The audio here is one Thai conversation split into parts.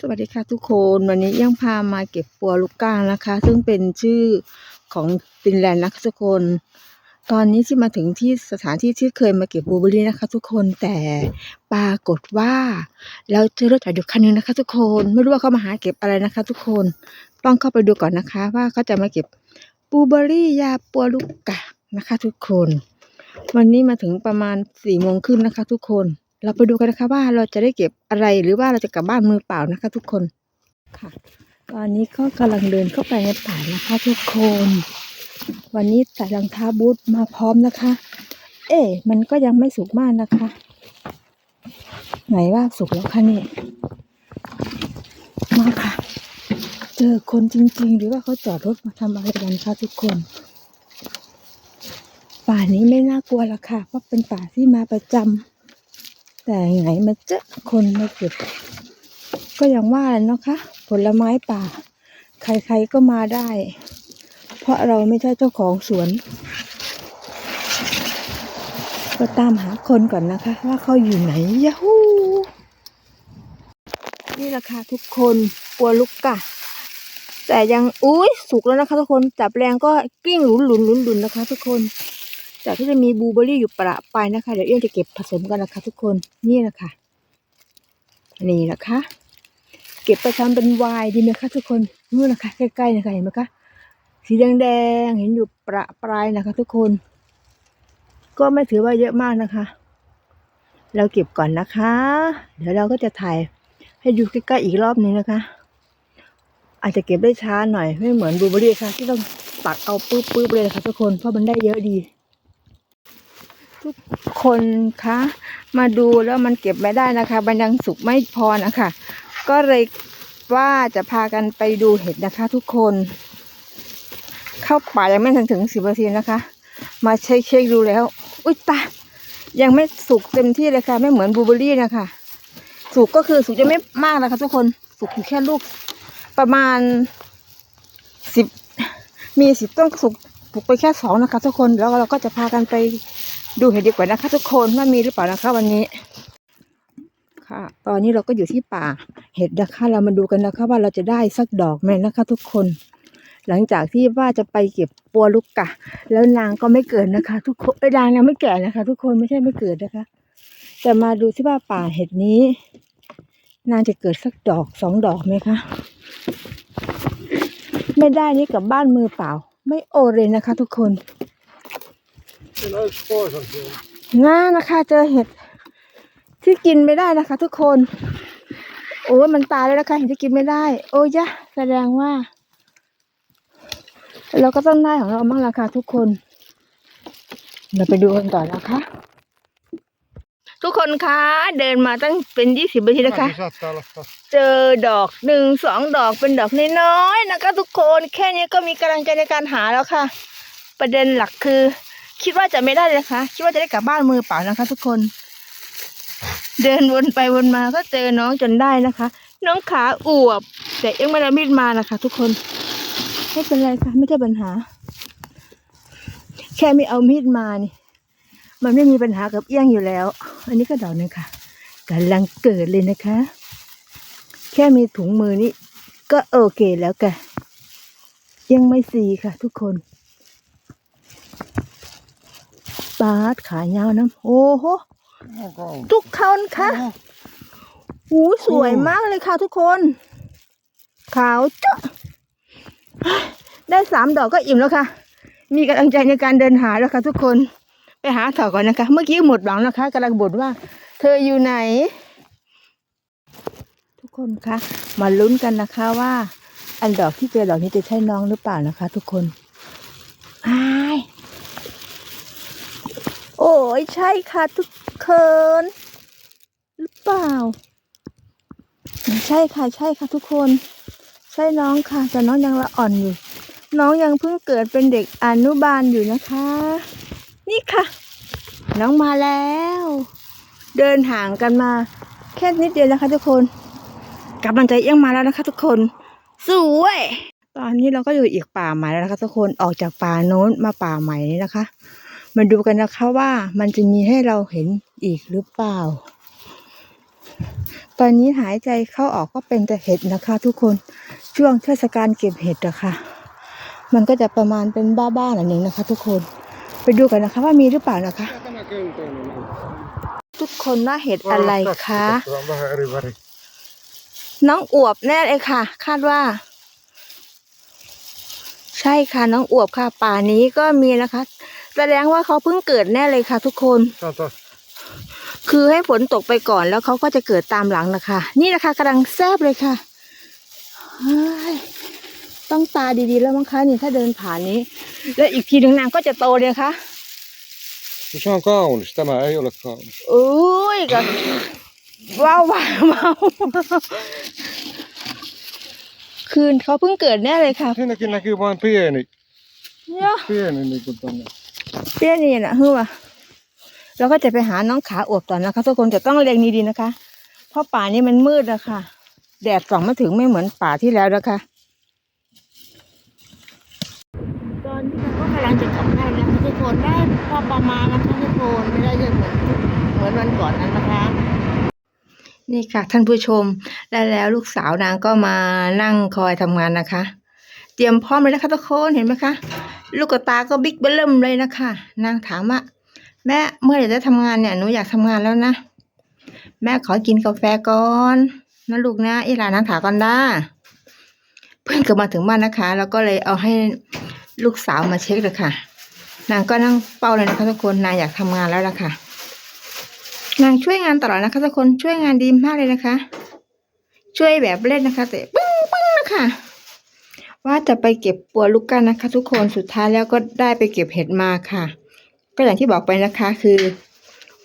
สวัสดีค่ะทุกคนวันนี้ยังพามาเก็บปัวลูกก้านะคะ ซึ่งเป็นชื่อของฟินแลนด์นะคะทุกคน ตอนนี้ที่มาถึงที่สถานที่ที่เคยมาเก็บบลูเบอรี่นะคะ ทุกคนแต่ปรากฏว่าเราเจอรถจอดอยู่คันหนึงนะคะ ทุกคนไม่รู้ว่าเขามาหาเก็บอะไรนะคะ ทุกคนต้องเข้าไปดูก่อนนะคะ ว่าเขาจะมาเก็บบูเบอร์รี่ยาปัวลูกกะนะคะ ทุกคน วันนี้มาถึงประมาณสี่โมงครึ่งนะคะ ทุกคน เราไปดูกันนะคะว่าเราจะได้เก็บอะไรหรือว่าเราจะกลับบ้านมือเปล่านะคะ ทุกคนค่ะ ตอนนี้ก็กำลังเดินเข้าไปในป่านะคะ ทุกคน วันนี้ใส่รองเท้าบูทมาพร้อมนะคะ เอ๊ะมันก็ยังไม่สุกมากนะคะ ไหนว่าสุกแล้วคะนี่มาค่ะ เจอคนจริง ๆ หรือว่าเขาจอดรถมาทำอะไรกันคะทุกคน ป่านี้ไม่น่ากลัวละค่ะ เพราะเป็นป่าที่มาประจำ แต่ไหนมาเจอคนมาเก็บ ก็อย่างว่าและเนะคะ ผลไม้ป่า ใครๆก็มาได้ เพราะเราไม่ใช่เจ้าของสวน ก็ตามหาคนก่อนนะคะ ว่าเขาอยู่ไหนยาฮูนี่แหละค่ะทุกคนปัวลุกกะ แต่ยังอุ้ยสุกแล้วนะคะทุกคนจับแรงก็กิ้งหลุนหลุนหลุนหลุนนะคะ ทุกคน แต่ที่จะมีบลูเบอร์รี่อยู่ประปายนะคะ เดี๋ยวเอี้ยงจะเก็บผสมกันนะคะ ทุกคนนี่แหละค่ะนี่แหละค่ะเก็บไปทำเป็นวน์ดีไหมคะทุกคนนู่นนะคะใกล้ๆนะคะเห็นไหมคะสีแดงๆเห็นอยู่ประปรายนะคะ ทุกคน ก็ไม่ถือว่าเยอะมากนะคะ เราเก็บก่อนนะคะ เดี๋ยวเราก็จะถ่ายให้ดูใกล้ๆอีกรอบนึงนะคะ อาจจะเก็บได้ช้าหน่อยไม่เหมือนบลูเบอร์รี่ค่ะ ที่ต้องตักเอาปุ๊บๆเลยนะคะทุกคนเพราะมันได้เยอะดี ทุกคนคะมาดูแล้วมันเก็บไม่ได้นะคะมันยังสุกไม่พอนะคะ ก็เลยว่าจะพากันไปดูเห็ดนะคะ ทุกคน เข้าป่ายังไม่ถึงถึงสิบนาทีนะคะ มาเช็คเช็คดูแล้ว อุ้ยตายังไม่สุกเต็มที่เลยค่ะ ไม่เหมือนบลูเบอร์รี่นะคะ สุกก็คือสุกจะไม่มากนะคะ ทุกคนสุกอยู่แค่ลูก ประมาณสิบมีสิบต้นสุกปลูกไปแค่สองนะคะ ทุกคนแล้วเราก็จะพากันไป ดูเห็ดดีกว่านะคะ ทุกคนว่ามีหรือเปล่านะคะวันนี้ ค่ะ ตอนนี้เราก็อยู่ที่ป่า เห็ดนะคะเรามาดูกันนะคะ ว่าเราจะได้สักดอกไหมนะคะ ทุกคน หลังจากที่ว่าจะไปเก็บปัวลูกกะ แล้วนางก็ไม่เกิดนะคะ ทุกคนเอ้นางยังไม่แก่นะคะ ทุกคนไม่ใช่ไม่เกิดนะคะ แต่มาดูที่ว่าป่าเห็ดนี้ นางจะเกิดสักดอกสองดอกไหมคะไม่ได้นี่กับบ้านมือเปล่า ไม่โอเลยนะคะ ทุกคน En uitspoorzaamheid. ง่านะคะเจอเห็ดที่กินไม่ได้นะคะ ทุกคน โอ้ยมันตายแล้วนะคะเห็ดที่กินไม่ได้ โอ้ยะแสดงว่า เราก็ต้องได้ของเราบ้างละค่ะทุกคน เราไปดูกันต่อนะคะทุกคนคะเดินมาตั้งเป็นยี่สิบนาทีนะคะ เจอดอกหนึ่งสองดอกเป็นดอกน้อยๆนะคะ ทุกคนแค่นี้ก็มีกำลังใจในการหาแล้วค่ะ ประเด็นหลักคือ คิดว่าจะไม่ได้เลยนะคะ คิดว่าจะได้กลับบ้านมือเปล่านะคะ ทุกคน เดินวนไปวนมาก็เจอน้องจนได้นะคะ น้องขาอวบ แต่ยังไม่ได้มีดมานะคะ ทุกคน ไม่เป็นไรค่ะ ไม่ใช่ปัญหา แค่ไม่เอามีดมานี่ มันไม่มีปัญหากับเอี้ยงอยู่แล้ว อันนี้ก็ดอกหนึงค่ะกำลังเกิดเลยนะคะ แค่มีถุงมือนี่ก็โอเคแล้วค่ะยังไม่สีค่ะ ทุกคนาดขายาวน้ำโอ้โหทุกคนค่ะหูสวยมากเลยค่ะทุกคน ขาวจ้ะได้สามดอกก็อิ่มแล้วค่ะ มีกำลังใจในการเดินหาแล้วค่ะทุกคน ไปหาต่อก่อนนะคะ เมื่อกี้หมดหวังนะคะกำลังบ่นว่า เธออยู่ไหน ทุกคนคะมาลุ้นกันนะคะว่า อันดอกที่เจอดอกนี้จะใช่น้องหรือเปล่านะคะ ทุกคนอาย โอ้ยใช่ค่ะทุกคนหรือเปล่า ใช่ค่ะใช่ค่ะทุกคน ใช่น้องค่ะ แต่น้องยังละอ่อนอยู่ น้องยังเพิ่งเกิดเป็นเด็กอนุบาลอยู่นะคะ นี่ค่ะ น้องมาแล้ว เดินห่างกันมา แค่นิดเดียวนะคะ ทุกคนกำลังใจเอี้ยงมาแล้วนะคะ ทุกคนสวยตอนนี้เราก็อยู่อีกป่าใหม่แล้วนะคะ ทุกคนออกจากป่าโน้นมาป่าใหม่นี้นะคะ มาดูกันนะคะว่ามันจะมีให้เราเห็นอีกหรือเปล่า ตอนนี้หายใจเข้าออกก็เป็นแต่เห็ดนะคะ ทุกคนช่วงเทศกาลเก็บเห็ดอะค่ะ มันก็จะประมาณเป็นบ้าๆหน่อยหนึ่งนะคะ ทุกคนไปดูกันนะคะว่ามีหรือเปล่านะคะ ทุกคนว่าเห็ดอะไรคะน้องอวบแน่เลยค่ะ คาดว่า ใช่ค่ะน้องอวบค่ะ ป่านี้ก็มีนะคะ แสดงว่าเขาเพิ่งเกิดแน่เลยค่ะ ทุกคน Kato. คือให้ฝนตกไปก่อนแล้วเขาก็จะเกิดตามหลังนะคะ นี่นะคะกำลังแซบเลยค่ะเฮ้ยต้องตาดีๆแล้วมั้งคะนี่ถ้าเดินผ่านนี้ แล้วอีกทีหนึ่งนางก็จะโตเลยค่ะ No se on kaunis. Tämä ei ole kaunis. อุ้ยกับว้าวว้าวว้าวคืนเขาเพิ่งเกิดแน่เลยค่ะ Siinäkin näkyy vain pieni, เนี่ย pieni niin kuin tonne. เปี้ยนี่นะฮึวะเราก็จะไปหาน้องขาอวบต่อนนะคะทุกคนจะต้องเล็งดีๆนะคะ เพราะป่านี้มันมืดนะคะแดดส่องไม่ถึงไม่เหมือนป่าที่แล้วนะคะตอนนี้เราก็กำลังจะกลับได้แล้วค่ะทุกคนได้พอประมาณนะคะทุกคนไม่ได้เยอะเหมือนเหมือนวันก่อนนั้นนะคะนี่ค่ะ ท่านผู้ชมและแล้วลูกสาวนางก็มานั่งคอยทำงานนะคะ เตรียมพร้อมเลยนะคะทุกคนเห็นไหมคะ ลูกตาก็บิ๊กเบิ้มเลยนะคะ นางถามว่าแม่เมื่อไหร่จะทำงานเนี่ยหนูอยากทำงานแล้วนะแม่ขอกินกาแฟก่อนนะลูกนะอีหลานนางถามก่อนได้เพื่อนก็มาถึงบ้านนะคะ แล้วก็เลยเอาให้ลูกสาวมาเช็คเลยค่ะ นางก็นั่งเป้าเลยนะคะทุกคนนางอยากทำงานแล้วล่ะค่ะนางช่วยงานตลอดนะคะทุกคนช่วยงานดีมากเลยนะคะ ช่วยแบบเล่นนะคะ แต่ปึ้งปึ้งนะคะ ว่าจะไปเก็บปัวลูกกันนะคะ ทุกคนสุดท้ายแล้วก็ได้ไปเก็บเห็ดมาค่ะ ก็อย่างที่บอกไปนะคะ คือ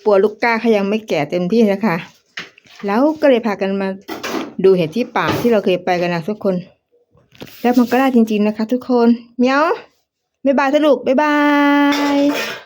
ปัวลูกก้าเขายังไม่แก่เต็มที่นะคะ แล้วก็เลยพากันมาดูเห็ดที่ป่าที่เราเคยไปกันนะทุกคน แล้วมันก็ได้จริง ๆนะคะ ทุกคนเมียวบ๊ายบายสรุปบ๊ายบาย